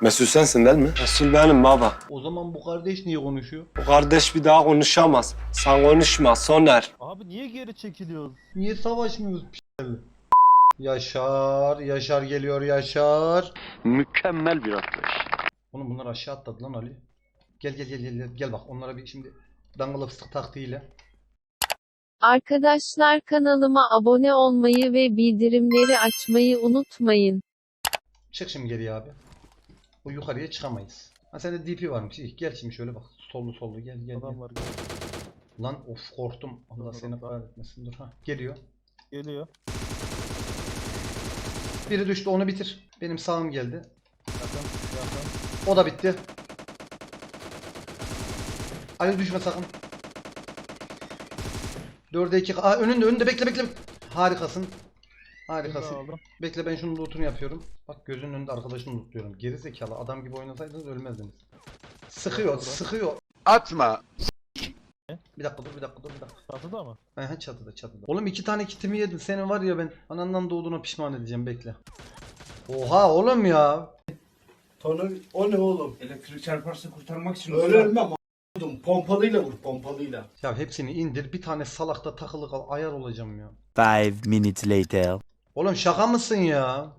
Mesut sensin değil mi? Resul benim baba. O zaman bu kardeş niye konuşuyor? Bu kardeş bir daha konuşamaz. Sen konuşma Soner. Abi niye geri çekiliyoruz? Niye savaşmıyoruz p***lerle? Yaşar, Yaşar geliyor Yaşar. Mükemmel bir atlayış. Oğlum bunlar aşağı atladı lan Ali. Gel gel gel gel gel, gel bak onlara bir şimdi dangalı fıstık taktiğiyle. Arkadaşlar kanalıma abone olmayı ve bildirimleri açmayı unutmayın. Çık şimdi geriye abi. Bu yukarıya çıkamayız. Ha sende DP varmış. İyi, gel şimdi şöyle bak. Sollu sollu gel gel. Adam gel. var Lan of korktum. Allah Adam seni kahretmesin. Dur ha. Geliyor. geliyor. Biri düştü onu bitir. Benim sağım geldi. Yakın yakın. O da bitti. Ali düşme sakın. 4'e 2. Aa önünde önünde bekle bekle. Harikasın. Harikasın. aldım. Bekle ben şunun lootunu yapıyorum. Bak gözünün önünde arkadaşını lootluyorum. Geri zekalı adam gibi oynasaydınız ölmezdiniz. Sıkıyor, Burada. sıkıyor. Atma. Bir dakika dur, bir dakika dur, bir dakika. Çatıda mı? Aha çatıda, çatıda. Oğlum iki tane kitimi yedin. Senin var ya ben anandan doğduğuna pişman edeceğim bekle. Oha oğlum ya. Tonu o ne oğlum? Elektrik çarparsa kurtarmak için Öyle ölmem a**dum. Pompalıyla vur pompalıyla. Ya hepsini indir. Bir tane salakta takılı kal. Ayar olacağım ya. Five minutes later. Oğlum şaka mısın ya?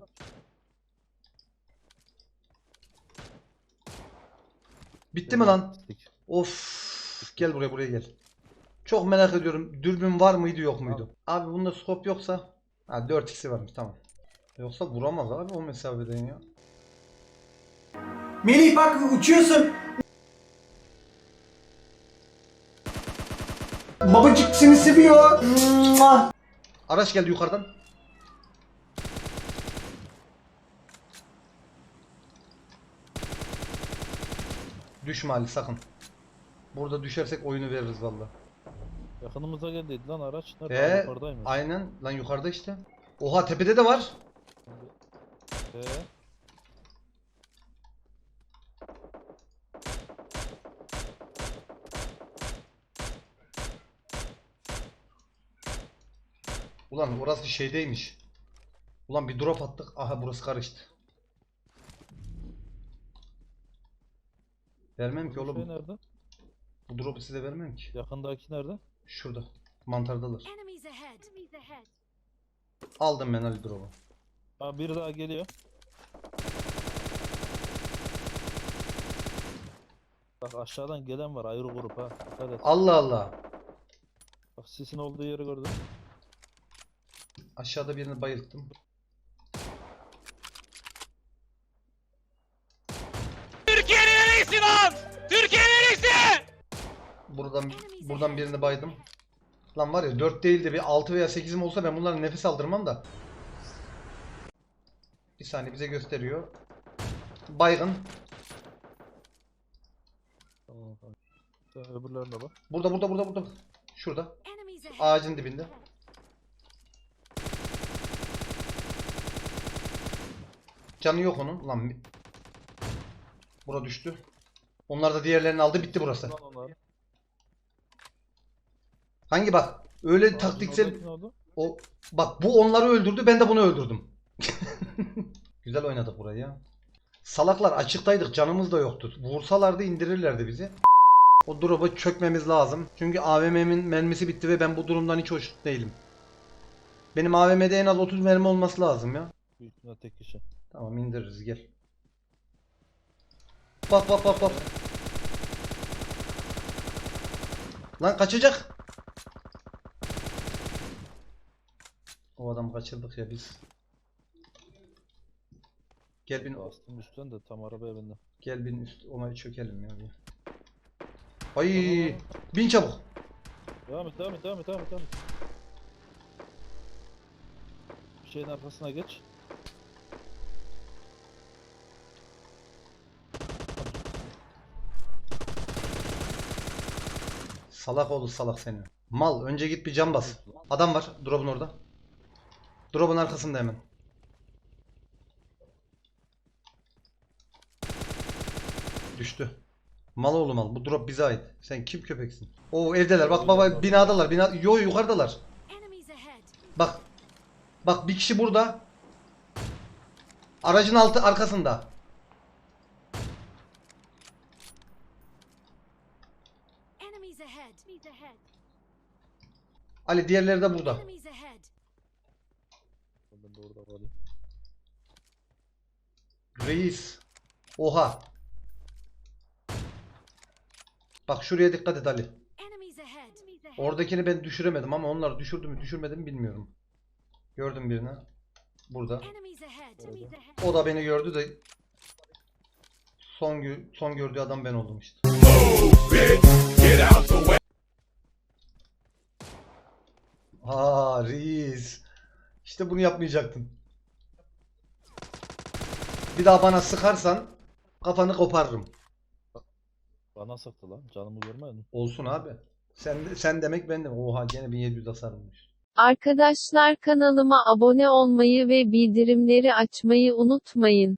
Bitti mi lan? Bittik. Of. Gel buraya buraya gel. Çok merak ediyorum. Dürbün var mıydı yok muydu? Abi bunda scope yoksa. Ha 4x'i varmış tamam. Yoksa vuramaz abi o mesafeden ya. Melih bak uçuyorsun. Babacık seni seviyor. Araç geldi yukarıdan. Düşme Ali sakın. Burada düşersek oyunu veririz valla. Yakınımıza geldiydi lan araç. Nerede? Ee, Yukarıdaymış. aynen lan yukarıda işte. Oha tepede de var. Ee, Ulan orası şeydeymiş. Ulan bir drop attık. Aha burası karıştı. Vermem ki bu oğlum. Şey nerede? Bu drop'u size vermem ki. Yakındaki nerede? Şurada. Mantardalar. Aldım ben Ali drop'u. Aa biri daha geliyor. Bak aşağıdan gelen var ayrı grup ha. Dikkat et. Allah Allah. Bak sisin olduğu yeri gördüm. Aşağıda birini bayılttım. Buradan buradan birini baydım. Lan var ya 4 değil de bir 6 veya 8'im olsa ben bunlara nefes aldırmam da. Bir saniye bize gösteriyor. Baygın. Tamam öbürlerine bak. Burada burada burada burada. Şurada. Ağacın dibinde. Canı yok onun. Lan Bura düştü. Onlar da diğerlerini aldı. Bitti burası. Hangi bak? Öyle Ağacın taktiksel o bak bu onları öldürdü. Ben de bunu öldürdüm. Güzel oynadık burayı ya. Salaklar açıktaydık. Canımız da yoktu. Vursalardı indirirlerdi bizi. O drop'a çökmemiz lazım. Çünkü AVM'min mermisi bitti ve ben bu durumdan hiç hoş değilim. Benim AVM'de en az 30 mermi olması lazım ya. Büyük ihtimal tek kişi. Tamam indiririz gel. Bak bak bak bak. Lan kaçacak. O adamı kaçırdık ya biz. Gel bin Bastım üstten de tam arabaya bindim. gel bin üst ona çökelim ya. bir. Ay bin çabuk. Devam et devam et devam et devam et. Devam et. Bir şeyin arkasına geç. Salak oğlu salak seni. Mal önce git bir cam bas. Adam var drop'un orada. Drop'un arkasında hemen. Düştü. Mal oğlum mal. Bu drop bize ait. Sen kim köpeksin? Oo evdeler. Bak baba binadalar. Bina yo yukarıdalar. Bak. Bak bir kişi burada. Aracın altı arkasında. Ali diğerleri de burada. Ben de orada kalayım. Reis. Oha. Bak şuraya dikkat et Ali. Oradakini ben düşüremedim ama onlar düşürdü mü düşürmedi mi bilmiyorum. Gördüm birini. Burada. Ahead. O da beni gördü de son gö- son gördüğü adam ben oldum işte. Aa reis. İşte bunu yapmayacaktın. Bir daha bana sıkarsan kafanı koparırım. Bana sıktı lan. Canımı görmedin. Olsun abi. Sen de- sen demek ben de. Oha gene 1700 hasarmış. Arkadaşlar kanalıma abone olmayı ve bildirimleri açmayı unutmayın.